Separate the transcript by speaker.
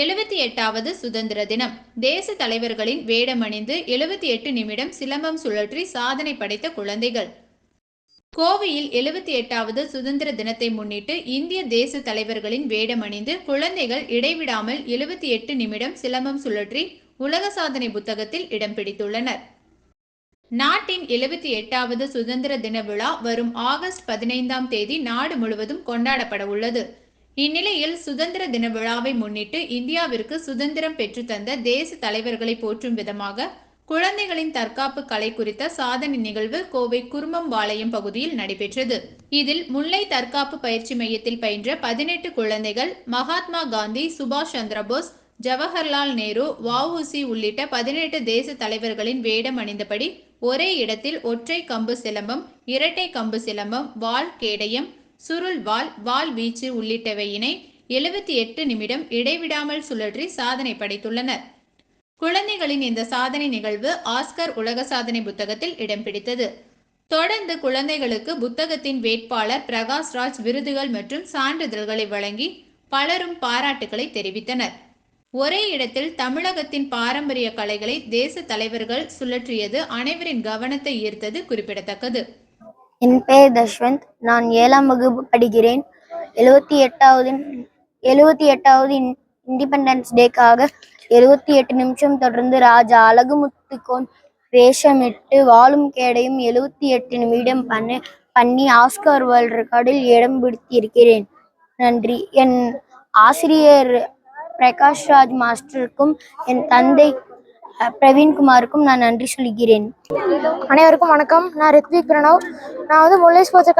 Speaker 1: எழுபத்தி எட்டாவது சுதந்திர தினம். தேச தலைவர்களின் வேடமணிந்து எழுபத்தி எட்டு நிமிடம் சிலம்பம் சுழற்றி சாதனை படைத்த குழந்தைகள். கோவையில் எழுபத்தி எட்டாவது சுதந்திர தினத்தை முன்னிட்டு இந்திய தேச தலைவர்களின் வேடமணிந்து குழந்தைகள் இடைவிடாமல் எழுபத்தி எட்டு நிமிடம் சிலம்பம் சுழற்றி உலக சாதனை புத்தகத்தில் இடம் பிடித்துள்ளனர். நாட்டின் எழுபத்தி எட்டாவது சுதந்திர தின விழா வரும் ஆகஸ்ட் பதினைந்தாம் தேதி நாடு முழுவதும் கொண்டாடப்பட உள்ளது. இந்நிலையில் சுதந்திர தின விழாவை முன்னிட்டு இந்தியாவிற்கு சுதந்திரம் பெற்றுத்தந்த தேச தலைவர்களை போற்றும் விதமாக குழந்தைகளின் தற்காப்பு கலை குறித்த சாதனை நிகழ்வு கோவை குருமம்பாளையம் பகுதியில் நடைபெற்றது. இதில் முல்லை தற்காப்பு பயிற்சி மையத்தில் பயின்ற பதினெட்டு குழந்தைகள் மகாத்மா காந்தி சுபாஷ் சந்திரபோஸ் ஜவஹர்லால் நேரு வஉசி உள்ளிட்ட பதினெட்டு தேச தலைவர்களின் வேடம் அணிந்தபடி ஒரே இடத்தில் ஒற்றை கம்பு சிலம்பம் இரட்டை கம்பு சிலம்பம் வாள் கேடயம் சுருள் வாள் வால் வீச்சு உள்ளிட்டவையினை எழுபத்தி எட்டு நிமிடம் இடைவிடாமல் சுழற்றி சாதனை படைத்துள்ளனர். குழந்தைகளின் இந்த சாதனை நிகழ்வு ஆஸ்கர் உலக சாதனை புத்தகத்தில் இடம் பிடித்தது. தொடர்ந்து குழந்தைகளுக்கு புத்தகத்தின் வேட்பாளர் பிரகாஷ் ராஜ் விருதுகள் மற்றும் சான்றிதழ்களை வழங்கி பலரும் பாராட்டுகளை தெரிவித்தனர். ஒரே இடத்தில் தமிழகத்தின் பாரம்பரிய கலைகளை தேச தலைவர்கள் சுழற்றியது அனைவரின் கவனத்தை ஈர்த்தது குறிப்பிடத்தக்கது.
Speaker 2: என் பெயர் தஷ்வந்த். நான் ஏழாம் வகுப்பு படிக்கிறேன். எழுவத்தி எட்டாவது எழுவத்தி எட்டாவது இண்டிபெண்டன்ஸ் டேக்காக எழுவத்தி எட்டு நிமிஷம் தொடர்ந்து ராஜா அழகுமுத்துக்கோன் வேஷமிட்டு வாழும் கேடையும் எழுவத்தி எட்டு நிமிடம் பண்ணி பண்ணி ஆஸ்கார் வேர்ல்ட் ரெக்கார்டில் இடம் பிடித்திருக்கிறேன். நன்றி. என் ஆசிரியர் பிரகாஷ் ராஜ் மாஸ்டருக்கும் என் தந்தை பிரவீன்குமாருக்கும் நான் நன்றி சொல்கிறேன்.
Speaker 3: அனைவருக்கும் வணக்கம். நான் ரித்விக் பிரணவ். நான் வந்து முல்லை ஸ்போர்ட்ஸ்